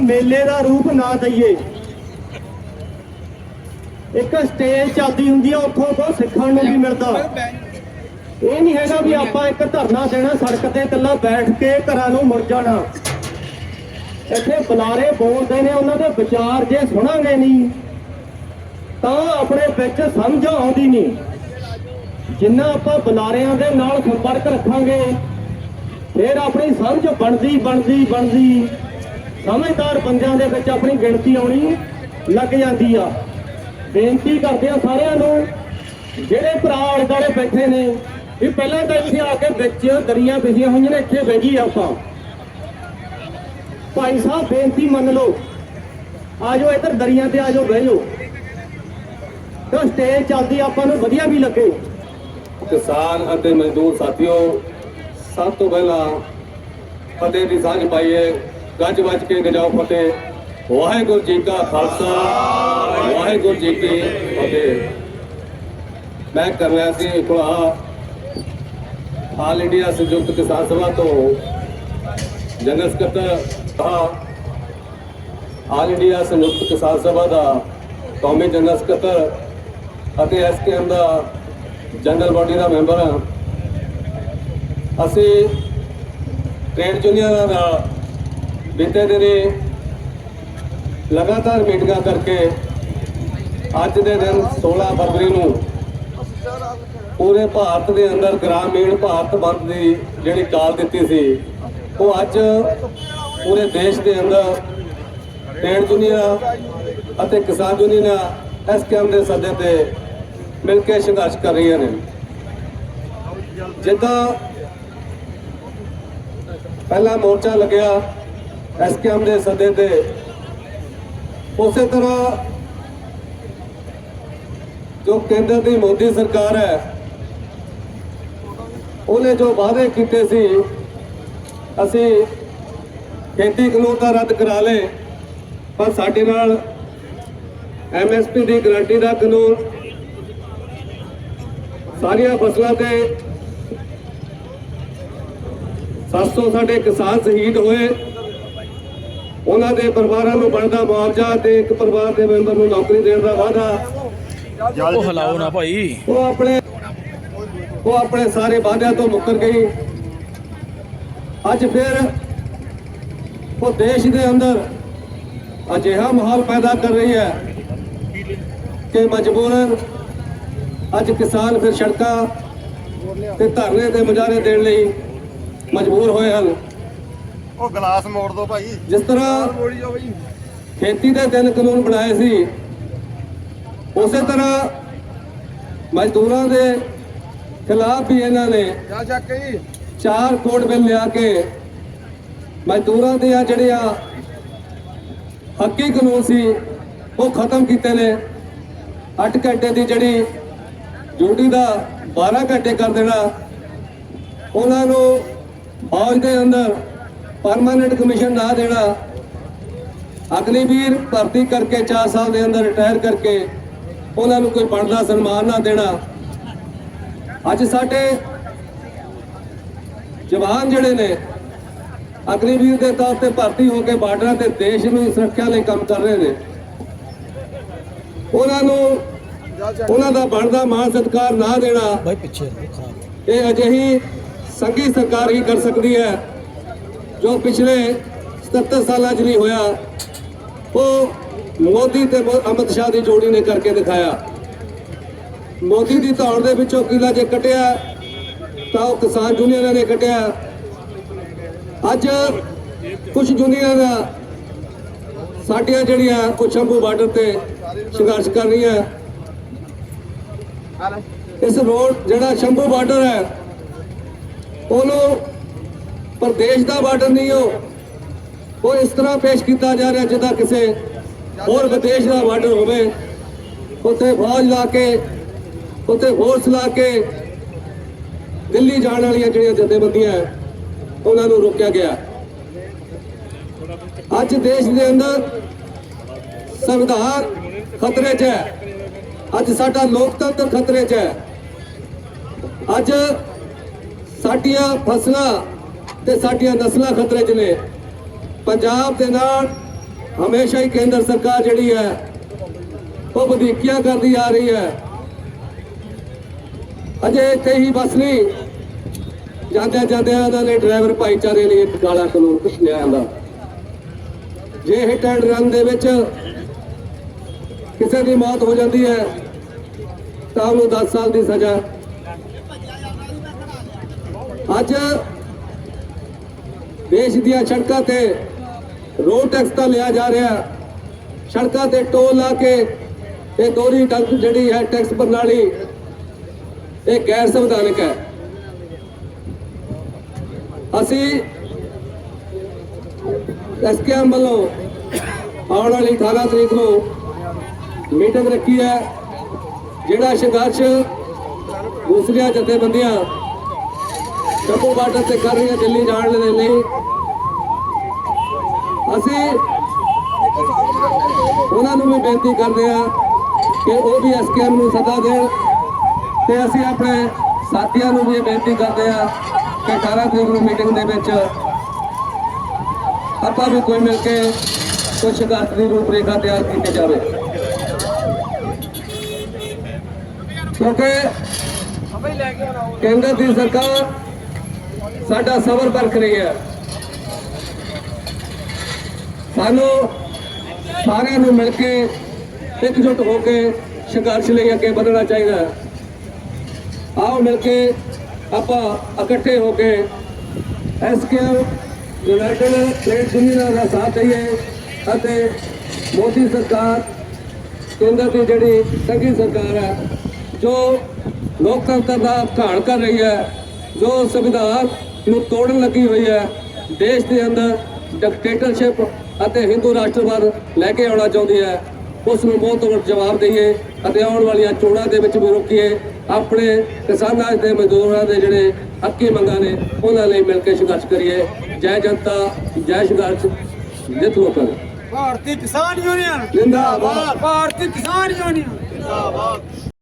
ਮੇਲੇ ਦਾ ਰੂਪ ਨਾ ਦਈਏ। ਇੱਕ ਸਟੇਜ ਚੱਲਦੀ ਹੁੰਦੀ ਆ, ਉੱਥੋਂ ਬਹੁਤ ਸਿੱਖਣ ਨੂੰ ਵੀ ਮਿਲਦਾ। ਇਹ ਨਹੀਂ ਹੈਗਾ ਵੀ ਆਪਾਂ ਇੱਕ ਧਰਨਾ ਦੇਣਾ, ਸੜਕ ਤੇ ਇਕੱਲਾ ਬੈਠ ਕੇ ਘਰਾਂ ਨੂੰ ਮੁੜ ਜਾਣਾ। ਇੱਥੇ ਬੁਲਾਰੇ ਬੋਲਦੇ ਨੇ, ਉਹਨਾਂ ਦੇ ਵਿਚਾਰ ਜੇ ਸੁਣਾਂਗੇ ਨਹੀਂ, ਤਾਂ ਆਪਣੇ ਵਿੱਚ ਸਮਝ ਆਉਂਦੀ ਨਹੀਂ। ਜਿੰਨਾ ਆਪਾਂ ਬੁਲਾਰਿਆਂ ਦੇ ਨਾਲ ਸੰਪਰਕ ਰੱਖਾਂਗੇ, ਫਿਰ ਆਪਣੀ ਸਮਝ ਬਣਦੀ ਬਣਦੀ ਬਣਦੀ। ਸਮਝਦਾਰ ਬੰਦਿਆਂ ਦੇ ਵਿੱਚ ਆਪਣੀ ਗਿਣਤੀ ਆਉਣੀ ਲੱਗ ਜਾਂਦੀ ਆ। ਬੇਨਤੀ ਕਰਦੇ ਆ ਸਾਰਿਆਂ ਨੂੰ, ਜਿਹੜੇ ਭਰਾ ਆਲੇ ਦੁਆਲੇ ਬੈਠੇ ਨੇ, ਵੀ ਪਹਿਲਾਂ ਤਾਂ ਇੱਥੇ ਆ ਕੇ ਵਿੱਚ ਦਰੀਆਂ ਵਿਛੀਆਂ ਹੋਈਆਂ ਨੇ, ਇੱਥੇ ਬਹਿ ਜੀ ਆਪਾਂ। ਭਾਈ ਸਾਹਿਬ, ਬੇਨਤੀ ਮੰਨ ਲਓ ਆ ਜਾਓ ਇੱਧਰ ਦਰੀਆਂ ਤੇ ਆ ਜਾਓ ਬਹਿ ਜਾਓ। ਤਾਂ ਸਟੇਜ ਚੱਲਦੀ ਆਪਾਂ ਨੂੰ ਵਧੀਆ ਵੀ ਲੱਗੇ। ਕਿਸਾਨ ਅਤੇ ਮਜ਼ਦੂਰ ਸਾਥੀਓ, ਸਭ ਤੋਂ ਪਹਿਲਾਂ ਫਤਿਹ ਦੀ ਸਾਂਝ ਪਾਈਏ। ਗੱਜ ਵੱਜ ਕੇ ਗਜਾਓ ਫਤਿਹ। ਵਾਹਿਗੁਰੂ ਜੀ ਕਾ ਖਾਲਸਾ, ਵਾਹਿਗੁਰੂ ਜੀ ਕੀ ਫਤਿਹ। ਮੈਂ ਕਰ ਰਿਹਾ ਸੀ ਇਕਲਾ ਆਲ ਇੰਡੀਆ ਸੰਯੁਕਤ ਕਿਸਾਨ ਸਭਾ ਤੋਂ ਜਨਰਲ ਸਕੱਤਰ ਹਾਂ ਆਲ ਇੰਡੀਆ ਸੰਯੁਕਤ ਕਿਸਾਨ ਸਭਾ ਦਾ ਕੌਮੀ ਜਨਰਲ ਸਕੱਤਰ ਅਤੇ ਐਸਕੇਐਮ ਦਾ ਜਨਰਲ ਬਾਡੀ ਦਾ ਮੈਂਬਰ ਹਾਂ। ਅਸੀਂ ਟ੍ਰੇਡ ਯੂਨੀਅਨਾਂ ਨਾਲ ਬੀਤੇ ਦਿਨੀ ਲਗਾਤਾਰ ਮੀਟਿੰਗਾਂ ਕਰਕੇ ਅੱਜ ਦੇ ਦਿਨ 16 ਫਰਵਰੀ ਨੂੰ ਪੂਰੇ ਭਾਰਤ ਦੇ ਅੰਦਰ ਗ੍ਰਾਮੀਣ ਭਾਰਤ ਬੰਦ ਦੀ ਜਿਹੜੀ ਕਾਲ ਦਿੱਤੀ ਸੀ, ਉਹ ਅੱਜ ਪੂਰੇ ਦੇਸ਼ ਦੇ ਅੰਦਰ ਟ੍ਰੇਡ ਯੂਨੀਅਨਾਂ ਅਤੇ ਕਿਸਾਨ ਯੂਨੀਅਨਾਂ ਐਸਕੇਐਮ ਦੇ ਸੱਦੇ ਤੇ ਮਿਲ ਕੇ ਸੰਘਰਸ਼ ਕਰ ਰਹੀਆਂ ਨੇ। ਜਿੱਦਾਂ ਪਹਿਲਾ ਮੋਰਚਾ ਲੱਗਿਆ ਐਸਕੇਐਮ ਦੇ ਸੱਦੇ ਤੇ। ਉਸੇ ਤਰ੍ਹਾਂ ਜੋ ਕੇਂਦਰ ਦੀ ਮੋਦੀ ਸਰਕਾਰ ਹੈ, ਉਹਨੇ ਜੋ ਵਾਅਦੇ ਕੀਤੇ ਸੀ, ਅਸੀਂ ਖੇਤੀ ਕਾਨੂੰਨ ਤਾਂ ਰੱਦ ਕਰਾ ਲਏ, ਪਰ ਸਾਡੇ ਨਾਲ ਐਮਐਸਪੀ ਦੀ ਗਰੰਟੀ ਦਾ ਕਾਨੂੰਨ, ਸਾਰੀਆਂ ਫਸਲਾਂ ਤੇ 700 ਸਾਡੇ ਕਿਸਾਨ ਸ਼ਹੀਦ ਹੋਏ। ਉਹਨਾਂ ਦੇ ਪਰਿਵਾਰਾਂ ਨੂੰ ਬਣਦਾ ਮੁਆਵਜ਼ਾ ਤੇ ਇੱਕ ਪਰਿਵਾਰ ਦੇ ਮੈਂਬਰ ਨੂੰ ਨੌਕਰੀ ਦੇਣ ਦਾ ਵਾਅਦਾ। ਉਹ ਹਲਾਓ ਨਾ ਭਾਈ। ਉਹ ਆਪਣੇ ਉਹ ਆਪਣੇ ਸਾਰੇ ਵਾਅਦਿਆਂ ਤੋਂ ਮੁੱਕਰ ਗਈ। ਅੱਜ ਫਿਰ ਉਹ ਦੇਸ਼ ਦੇ ਅੰਦਰ ਅਜਿਹਾ ਮਾਹੌਲ ਪੈਦਾ ਕਰ ਰਹੀ ਹੈ ਕਿ ਮਜਬੂਰਨ ਅੱਜ ਕਿਸਾਨ ਫਿਰ ਸੜਕਾਂ ਤੇ ਧਰਨੇ ਤੇ ਮੁਜ਼ਾਹਰੇ ਦੇਣ ਲਈ ਮਜਬੂਰ ਹੋਏ ਹਨ। ਉਹ ਗਲਾਸ ਮੋੜ ਦੋ ਭਾਈ। ਜਿਸ ਤਰ੍ਹਾਂ ਮੋੜੀ ਜਾਓ ਭਾਈ। ਖੇਤੀ ਦੇ ਤਿੰਨ ਕਾਨੂੰਨ ਬਣਾਏ ਸੀ ਉਸੇ ਤਰ੍ਹਾਂ ਮਜ਼ਦੂਰਾਂ ਦੇ ਖਿਲਾਫ ਵੀ ਇਹਨਾਂ ਨੇ ਜਾ ਚੱਕ ਜੀ। ਚਾਰ ਕੋਡ ਬਿੱਲ ਲਿਆ ਕੇ ਮਜ਼ਦੂਰਾਂ ਦੀਆਂ ਜਿਹੜੀਆਂ ਹੱਕੀ ਕਾਨੂੰਨ ਸੀ ਉਹ ਖਤਮ ਕੀਤੇ ਨੇ। 8 ਘੰਟੇ ਦੀ ਜਿਹੜੀ ਡਿਊਟੀ ਦਾ 12 ਘੰਟੇ ਕਰ ਦੇਣਾ ਉਹਨਾਂ ਨੂੰ ਫੌਜ ਦੇ ਅੰਦਰ ਪਰਮਾਨੈਂਟ ਕਮਿਸ਼ਨ ਨਾ ਦੇਣਾ। ਅਗਨੀਵੀਰ ਭਰਤੀ ਕਰਕੇ 4 ਸਾਲ ਦੇ ਅੰਦਰ ਰਿਟਾਇਰ ਕਰਕੇ ਉਹਨਾਂ ਨੂੰ ਕੋਈ ਬਣਦਾ ਸਨਮਾਨ ਨਾ ਦੇਣਾ। ਅੱਜ ਸਾਡੇ ਜਵਾਨ ਜਿਹੜੇ ਨੇ ਅਗਨੀਵੀਰ ਦੇ ਤੌਰ ਤੇ ਭਰਤੀ ਹੋ ਕੇ ਬਾਰਡਰਾਂ ਤੇ ਦੇਸ਼ ਨੂੰ ਸੁਰੱਖਿਆ ਲਈ ਕੰਮ ਕਰ ਰਹੇ ਨੇ। ਉਹਨਾਂ ਨੂੰ ਉਹਨਾਂ ਦਾ ਬਣਦਾ ਮਾਣ ਸਤਿਕਾਰ ਨਾ ਦੇਣਾ। ਇਹ ਅਜਿਹੀ ਸੰਘੀ ਸਰਕਾਰ ਹੀ ਕਰ ਸਕਦੀ ਹੈ। ਜੋ ਪਿਛਲੇ 77 ਸਾਲਾਂ 'ਚ ਨਹੀਂ ਹੋਇਆ, ਉਹ ਮੋਦੀ ਤੇ ਅਮਿਤ ਸ਼ਾਹ ਦੀ ਜੋੜੀ ਨੇ ਕਰਕੇ ਦਿਖਾਇਆ। ਮੋਦੀ ਦੀ ਧੌਣ ਦੇ ਵਿੱਚੋਂ ਕਿਲਾ ਜੇ ਕਟਿਆ, ਤਾਂ ਉਹ ਕਿਸਾਨ ਯੂਨੀਅਨਾਂ ਨੇ ਕਟਿਆ। ਅੱਜ ਕੁਝ ਯੂਨੀਅਨਾਂ ਦਾ ਸਾਡੀਆਂ ਜਿਹੜੀਆਂ ਉਹ ਸ਼ੰਭੂ ਬਾਰਡਰ ਤੇ ਸੰਘਰਸ਼ ਕਰ ਰਹੀਆਂ। ਇਸ ਰੋਡ ਜਿਹੜਾ ਸ਼ੰਭੂ ਬਾਰਡਰ ਹੈ, ਉਹਨੂੰ ਪਰ ਦੇਸ਼ ਦਾ ਬਾਰਡਰ ਨਹੀਂ ਉਹ। ਉਹ ਇਸ ਤਰ੍ਹਾਂ ਪੇਸ਼ ਕੀਤਾ ਜਾ ਰਿਹਾ ਜਿੱਦਾਂ ਕਿਸੇ ਹੋਰ ਵਿਦੇਸ਼ ਦਾ ਬਾਰਡਰ ਹੋਵੇ। ਉੱਥੇ ਫੌਜ ਲਾ ਕੇ ਉੱਥੇ ਫੋਰਸ ਲਾ ਕੇ ਦਿੱਲੀ ਜਾਣ ਵਾਲੀਆਂ ਜਿਹੜੀਆਂ ਜਥੇਬੰਦੀਆਂ ਹੈ, ਉਹਨਾਂ ਨੂੰ ਰੋਕਿਆ ਗਿਆ। ਅੱਜ ਦੇਸ਼ ਦੇ ਅੰਦਰ ਸੰਵਿਧਾਨ ਖਤਰੇ 'ਚ ਹੈ। ਅੱਜ ਸਾਡਾ ਲੋਕਤੰਤਰ ਖਤਰੇ 'ਚ ਹੈ। ਅੱਜ ਸਾਡੀਆਂ ਫਸਲਾਂ ਤੇ ਸਾਡੀਆਂ ਨਸਲਾਂ ਖਤਰੇ 'ਚ ਨੇ। ਪੰਜਾਬ ਦੇ ਨਾਲ ਹਮੇਸ਼ਾ ਹੀ ਕੇਂਦਰ ਸਰਕਾਰ ਜਿਹੜੀ ਹੈ, ਉਹ ਵਧੀਕੀਆਂ ਕਰਦੀ ਆ ਰਹੀ ਹੈ। ਅਜੇ ਇੱਥੇ ਹੀ ਬਸ ਨਹੀਂ। ਜਾਂਦਿਆਂ ਜਾਂਦਿਆਂ ਉਹਨਾਂ ਨੇ ਡਰਾਈਵਰ ਭਾਈਚਾਰੇ ਲਈ ਇੱਕ ਕਾਲਾ ਕਾਨੂੰਨ ਕੁਛ ਲਿਆ ਆਂਦਾ ਜੇ ਹਿੱਟ ਐਂਡ ਰਨ ਦੇ ਵਿੱਚ ਕਿਸੇ ਦੀ ਮੌਤ ਹੋ ਜਾਂਦੀ ਹੈ, ਤਾਂ ਉਹਨੂੰ 10 ਸਾਲ ਦੀ ਸਜ਼ਾ। ਅੱਜ ਦੇਸ਼ ਦੀਆਂ ਸੜਕਾਂ ਤੇ ਰੋਡ ਟੈਕਸ ਤਾਂ ਲਿਆ ਜਾ ਰਿਹਾ। ਸੜਕਾਂ ਤੇ ਟੋਲ ਲਾ ਕੇ ਇਹ ਦੋਹਰੀ ਟੈਕਸ ਜਿਹੜੀ ਹੈ ਟੈਕਸ ਪ੍ਰਣਾਲੀ, ਇਹ ਗੈਰ ਸੰਵਿਧਾਨਕ ਹੈ। ਅਸੀਂ ਐਸਕੇਐਮ ਵੱਲੋਂ ਆਉਣ ਵਾਲੀ 18 ਤਰੀਕ ਨੂੰ ਮੀਟਿੰਗ ਰੱਖੀ ਹੈ, ਜਿਹੜਾ ਸੰਘਰਸ਼ ਦੂਸਰੀਆਂ ਜਥੇਬੰਦੀਆਂ ਟੱਪੂ ਬਾਰਡਰ ਤੇ ਕਰ ਰਹੀਆਂ ਦਿੱਲੀ ਜਾਣ ਦੇ ਲਈ ਅਸੀਂ ਉਹਨਾਂ ਨੂੰ ਵੀ ਬੇਨਤੀ ਕਰਦੇ ਹਾਂ ਕਿ ਉਹ ਵੀ ਐਸਕੇਐਮ ਨੂੰ ਸੱਦਾ ਦੇਣ ਤੇ ਅਸੀਂ ਆਪਣੇ ਸਾਥੀਆਂ ਨੂੰ ਵੀ ਬੇਨਤੀ ਕਰਦੇ ਹਾਂ ਕਿ 18 ਤਰੀਕ ਨੂੰ ਮੀਟਿੰਗ ਦੇ ਵਿੱਚ ਆਪਾਂ ਵੀ ਕੋਈ ਮਿਲ ਕੇ ਕੁਝ ਸੰਘਰਸ਼ ਦੀ ਰੂਪਰੇਖਾ ਤਿਆਰ ਕੀਤੀ ਜਾਵੇ। ਕਿਉਂਕਿ ਕੇਂਦਰ ਦੀ ਸਰਕਾਰ ਸਾਡਾ ਸਬਰ ਪਰਖ ਰਹੀ ਹੈ। ਸਾਨੂੰ ਸਾਰਿਆਂ ਨੂੰ ਮਿਲ ਕੇ ਇਕਜੁੱਟ ਹੋ ਕੇ ਸੰਘਰਸ਼ ਲਈ ਅੱਗੇ ਵਧਣਾ ਚਾਹੀਦਾ ਹੈ। ਆਓ ਮਿਲ ਕੇ ਆਪਾਂ ਇਕੱਠੇ ਹੋ ਕੇ ਐਸਕੇਐਮ ਯੂਨਾਈਟਿਡ ਟ੍ਰੇਡ ਯੂਨੀਅਨਾਂ ਦਾ ਸਾਥ ਦਈਏ ਅਤੇ ਮੋਦੀ ਸਰਕਾਰ, ਕੇਂਦਰ ਦੀ ਜਿਹੜੀ ਸੰਘੀ ਸਰਕਾਰ ਹੈ, ਜੋ ਲੋਕਤੰਤਰ ਦਾ ਘਾਣ ਕਰ ਰਹੀ ਹੈ, ਜੋ ਸੰਵਿਧਾਨ ਨੂੰ ਤੋੜਨ ਲੱਗੀ ਹੋਈ ਹੈ। ਦੇਸ਼ ਦੇ ਅੰਦਰ ਡਿਕਟੇਟਰਸ਼ਿਪ ਅਤੇ ਹਿੰਦੂ ਰਾਸ਼ਟਰਵਾਦ ਲੈ ਕੇ ਆਉਣਾ ਚਾਹੁੰਦੀ ਹੈ। ਉਸ ਨੂੰ ਬਹੁਤ ਵੱਡਾ ਜਵਾਬ ਦਈਏ ਅਤੇ ਆਉਣ ਵਾਲੀਆਂ ਚੋਣਾਂ ਦੇ ਵਿੱਚ ਵੀ ਰੋਕੀਏ। ਆਪਣੇ ਕਿਸਾਨਾਂ ਦੇ ਮਜ਼ਦੂਰਾਂ ਦੇ ਜਿਹੜੇ ਹੱਕੀ ਮੰਗਾਂ ਨੇ ਉਹਨਾਂ ਲਈ ਮਿਲ ਕੇ ਸੰਘਰਸ਼ ਕਰੀਏ। ਜੈ ਜਨਤਾ ਜੈ ਸੰਘਰਸ਼। ਜਿੱਤ ਲੋਕਾਂ ਭਾਰਤੀ ਕਿਸਾਨ ਯੂਨੀਅਨ। ਜਿੰਦਾਬਾਦ। ਭਾਰਤੀ ਕਿਸਾਨ ਯੂਨੀਅਨ।